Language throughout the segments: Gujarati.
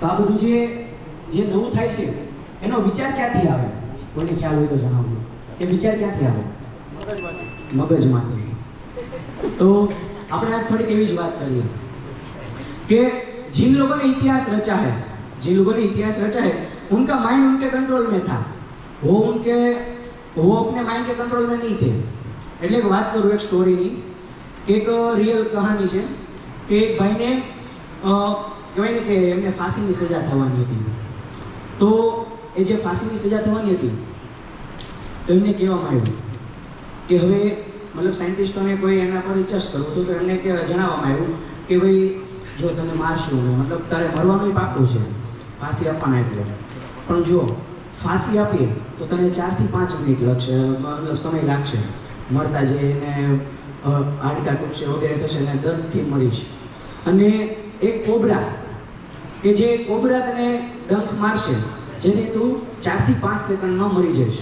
તો આ બધું જે જે નવું થાય છે એનો વિચાર ક્યાંથી આવે કોઈને ખ્યાલ હોય તો જણાવજો કે વિચાર ક્યાંથી આવે મગજમાંથી તો આપણે આજ થોડીક એવી જ વાત કરીએ कि जिन लोगों ने इतिहास रचा है जिन लोगों ने इतिहास रचा है उनका माइंड उनके कंट्रोल में था वो उनके वो अपने माइंड के कंट्रोल में नहीं थे એટલે એક વાત કરું એક સ્ટોરીની કે એક રિયલ કહાની છે કે એક ભાઈને અ, કહેવાય ને કે એમને ફાંસીની સજા થવાની હતી. તો એ જે ફાંસીની સજા થવાની હતી તો એમને કહેવામાં આવ્યું કે હવે મતલબ સાયન્ટિસ્ટોને કોઈ એના પર રિસર્ચ કરવું તો એમને કે જણાવવામાં આવ્યું કે ભાઈ જો તમે મારશો મતલબ તારે મરવાનું પાકું છે ફાંસી આપવાના એટલે. પણ જો ફાંસી આપીએ તો તને ચારથી પાંચ મિનિટ લાગશે મતલબ સમય લાગશે. મળતા જે એને અ, હાડકા તૂટશે વગેરે થશે અને દર્દથી મળીશ અને એક કોબરા, કે જે કોબરા તને ડંખ મારશે, જેથી તું ચારથી પાંચ સેકન્ડ ન મરી જઈશ.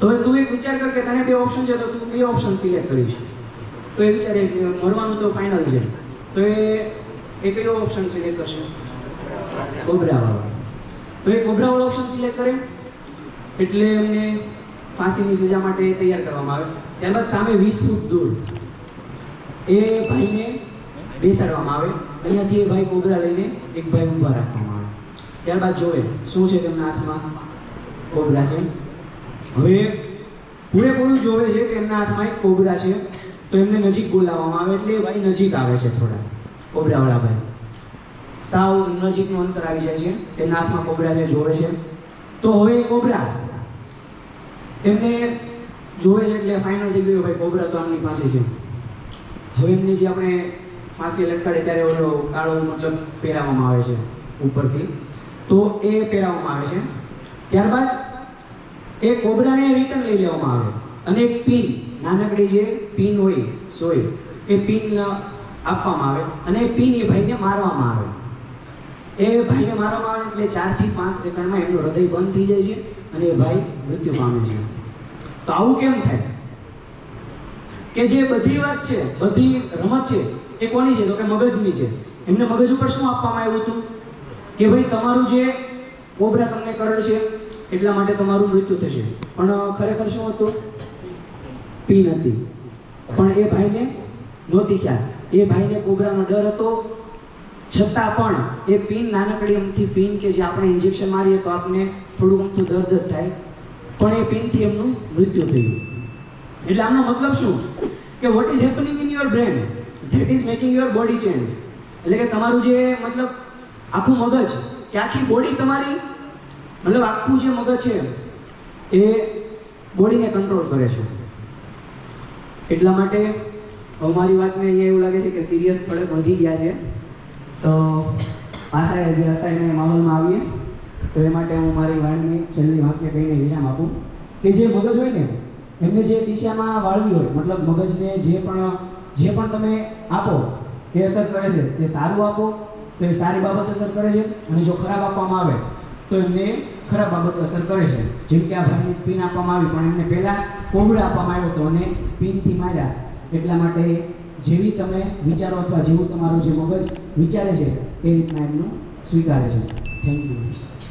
તો હવે તું એક વિચાર કર કે તને બે ઓપ્શન છે, તો તું કયો ઓપ્શન સિલેક્ટ કરીશ. તો એ વિચારે મરવાનું તો ફાઇનલ છે. તો એ એ કયો ઓપ્શન સિલેક્ટ કરશે? કોબરાવાળો. તો એ કોબરાવાળો ઓપ્શન સિલેક્ટ કરે એટલે એમને ફાંસીની સજા માટે તૈયાર કરવામાં આવે. ત્યારબાદ સામે વીસ ફૂટ દૂર એ ભાઈને બેસાડવામાં આવે. અહીંયાથી એ ભાઈ કોબરા લઈને એક ભાઈ ઊભા રાખવામાં આવે. ત્યારબાદ જોવે, શું છે તેમના હાથમાં? કોબરા છે. હવે પૂરેપૂરું જોવે છે કે એમના હાથમાં એક કોબરા છે, તો એમને નજીક બોલાવવામાં આવે એટલે ભાઈ નજીક આવે છે થોડા, કોબરાવાળા ભાઈ. સાવ નજીકનું અંતર આવી જાય છે, એમના હાથમાં કોબરા છે, જોવે છે. તો હવે કોબરા, એમને જોવે છે એટલે ફાઇનલ થઈ ગયું ભાઈ કોબરા તો આમની પાસે છે. હવે એમની જે આપણે ફાંસી લટકાડે ત્યારે ઓલો કાળો મતલબ પહેરાવવામાં આવે છે ઉપરથી. તો એ પહેરાવવામાં આવે છે. ત્યારબાદ એ કોબરાને રિટર્ન લઈ લેવામાં આવે. અને એક પિન, નાનકડી જે પિન હોય, સોય, એ પિન આપવામાં આવે અને એ પિન એ ભાઈને મારવામાં આવે. એ ભાઈને મારવામાં આવે એટલે ચારથી પાંચ સેકન્ડમાં એમનું હૃદય બંધ થઈ જાય છે અને એ ભાઈ મૃત્યુ પામે છે. તો આવું કેમ થાય? કે જે બધી વાત છે, બધી રમત છે એ કોની છે? તો કે મગજની છે. એમને મગજ ઉપર શું આપવામાં આવ્યું હતું? કે ભાઈ, તમારું જે કોબરા તમને કરડ છે એટલા માટે તમારું મૃત્યુ થશે. પણ ખરેખર શું હતું? પી હતી પણ એ ભાઈને નહોતી ખ્યાલ. એ ભાઈને કોબરાનો ડર હતો. છતાં પણ એ પિન નાનકડી અમથી પીન કે જે આપણે ઇન્જેક્શન મારીએ તો આપને થોડું અમથું દર્દ જ થાય. પણ એ પિનથી એમનું મૃત્યુ થયું. એટલે આનો મતલબ શું? કે what is happening in your brain that is making your body change એટલે કે તમારું જે, મતલબ, આખું મગજ, કે આખી બોડી તમારી, મતલબ આખું જે મગજ છે, એ બોડીને કંટ્રોલ કરે છે. એટલા માટે અમારી વાતને અહીંયા એવું લાગે છે કે સિરિયસ થોડે વધી ગયા છે. તો, પાછા જે હતા એને માહોલમાં આવીએ. તો એ માટે હું મારી વાણીની છેલ્લી વાક્ય કહીને વિરામ આપું. કે જે મગજ હોય ને, એમને જે દિશામાં વાળવી હોય, મતલબ મગજને જે પણ જે પણ તમે આપો તે અસર કરે છે. તે સારું આપો, તો એ સારી બાબત અસર કરે છે. અને જો ખરાબ આપવામાં આવે, તો એમને ખરાબ બાબત અસર કરે છે. જેમ કે આ ભાઈને પિન આપવામાં આવી, પણ એમને પહેલાં કોવિડ આપવામાં આવ્યો તો અને પિનથી માર્યા. એટલા માટે જેવી તમે વિચારો અથવા જેવું તમારું જે મગજ વિચારે છે, એ રીતના એમનું સ્વીકારે છે. Thank you